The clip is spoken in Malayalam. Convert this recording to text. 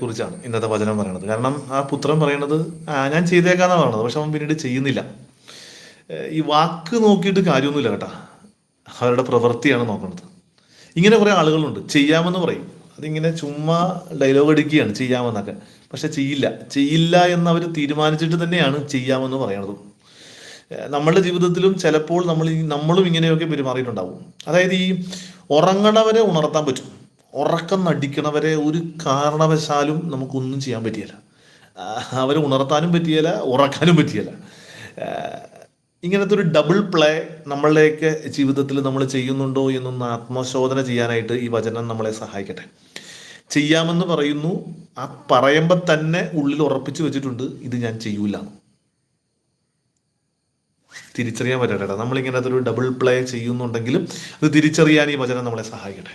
കുറിച്ചാണ് ഇന്നത്തെ വചനം പറയണത്. കാരണം ആ പുത്രൻ പറയണത് "ആ, ഞാൻ ചെയ്തേക്കാന്നാണ് പറയണത് പക്ഷെ അവൻ പിന്നീട് ചെയ്യുന്നില്ല. ഈ വാക്ക് നോക്കിയിട്ട് കാര്യമൊന്നുമില്ല കേട്ടാ. അവരുടെ പ്രവൃത്തിയാണ് നോക്കുന്നത് ഇങ്ങനെ കുറേ ആളുകളുണ്ട്. ചെയ്യാമെന്ന് പറയും. അതിങ്ങനെ ചുമ്മാ ഡയലോഗ് അടിക്കുകയാണ് ചെയ്യാമെന്നൊക്കെ. പക്ഷെ ചെയ്യില്ല. ചെയ്യില്ല എന്ന് അവർ തീരുമാനിച്ചിട്ട് തന്നെയാണ് ചെയ്യാമെന്ന് പറയണത്. നമ്മളുടെ ജീവിതത്തിലും ചിലപ്പോൾ നമ്മൾ നമ്മളും ഇങ്ങനെയൊക്കെ പെരുമാറിയിട്ടുണ്ടാവും. അതായത് ഈ ഉറങ്ങണവരെ ഉണർത്താൻ പറ്റും. ഉറക്കം നടിക്കണവരെ ഒരു കാരണവശാലും നമുക്കൊന്നും ചെയ്യാൻ പറ്റിയല്ല. അവരെ ഉണർത്താനും പറ്റിയല്ല ഉറക്കാനും പറ്റിയല്ല. ഇങ്ങനത്തെ ഒരു ഡബിൾ പ്ലേ നമ്മളുടെയൊക്കെ ജീവിതത്തിൽ നമ്മൾ ചെയ്യുന്നുണ്ടോ എന്നൊന്ന് ആത്മശോധന ചെയ്യാനായിട്ട് ഈ വചനം നമ്മളെ സഹായിക്കട്ടെ. ചെയ്യാമെന്ന് പറയുന്നു ആ പറയുമ്പോൾ തന്നെ ഉള്ളിൽ ഉറപ്പിച്ചു വെച്ചിട്ടുണ്ട് ഇത് ഞാൻ ചെയ്യൂല. തിരിച്ചറിയാൻ പറ്റട്ടെ നമ്മളിങ്ങനത്തെ ഒരു ഡബിൾ പ്ലേ ചെയ്യുന്നുണ്ടെങ്കിലും അത് തിരിച്ചറിയാൻ ഈ വചനം നമ്മളെ സഹായിക്കട്ടെ.